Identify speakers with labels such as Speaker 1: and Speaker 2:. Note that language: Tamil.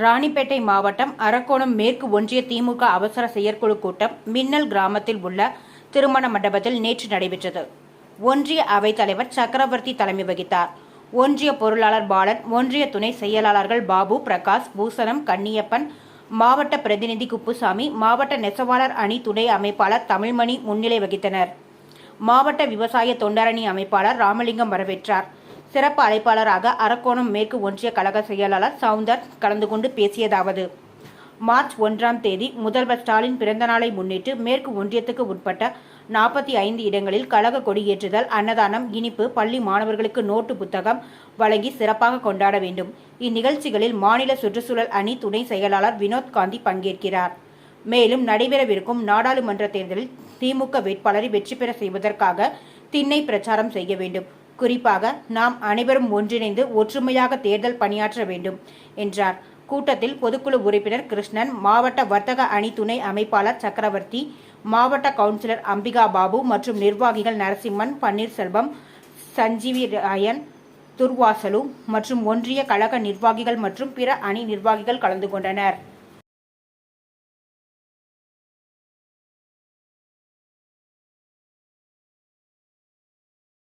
Speaker 1: ராணிப்பேட்டை மாவட்டம் அரக்கோணம் மேற்கு ஒன்றிய திமுக அவசர செயற்குழு கூட்டம் மின்னல் கிராமத்தில் உள்ள திருமண மண்டபத்தில் நேற்று நடைபெற்றது. ஒன்றிய அவைத்தலைவர் சக்கரவர்த்தி தலைமை வகித்தார். ஒன்றிய பொருளாளர் பாலன் ஒன்றிய துணை செயலாளர்கள் பாபு பிரகாஷ் பூசணம் கன்னியப்பன் மாவட்ட பிரதிநிதி குப்புசாமி மாவட்ட நெசவாளர் அணி துணை அமைப்பாளர் தமிழ்மணி முன்னிலை வகித்தனர். மாவட்ட விவசாய தொண்டரணி அமைப்பாளர் ராமலிங்கம் வரவேற்றார். சிறப்பு அழைப்பாளராக அரக்கோணம் மேற்கு ஒன்றிய கழக செயலாளர் சவுந்தர் கலந்து கொண்டு பேசியதாவது. மார்ச் ஒன்றாம் தேதி முதல்வர் ஸ்டாலின் பிறந்தநாளை முன்னிட்டு மேற்கு ஒன்றியத்துக்கு உட்பட்ட நாற்பத்தி ஐந்து இடங்களில் கழக கொடியேற்றுதல் அன்னதானம் இனிப்பு பள்ளி மாணவர்களுக்கு நோட்டு புத்தகம் வழங்கி சிறப்பாக கொண்டாட வேண்டும். இந்நிகழ்ச்சிகளில் மாநில சுற்றுச்சூழல் அணி துணை செயலாளர் வினோத் காந்தி பங்கேற்கிறார். மேலும் நடைபெறவிருக்கும் நாடாளுமன்ற தேர்தலில் திமுக வேட்பாளரை வெற்றி பெற செய்வதற்காக திண்ணை பிரச்சாரம் செய்ய வேண்டும். குறிப்பாக நாம் அனைவரும் ஒன்றிணைந்து ஒற்றுமையாக தேர்தல் பணியாற்ற வேண்டும் என்றார். கூட்டத்தில் பொதுக்குழு உறுப்பினர் கிருஷ்ணன் மாவட்ட வர்த்தக அணி துணை அமைப்பாளர் சக்கரவர்த்தி மாவட்ட கவுன்சிலர் அம்பிகா பாபு மற்றும் நிர்வாகிகள் நரசிம்மன் பன்னீர்செல்வம் சஞ்சீவி ராயன் துர்வாசலு மற்றும் ஒன்றிய கழக நிர்வாகிகள் மற்றும் பிற அணி நிர்வாகிகள் கலந்து கொண்டனர்.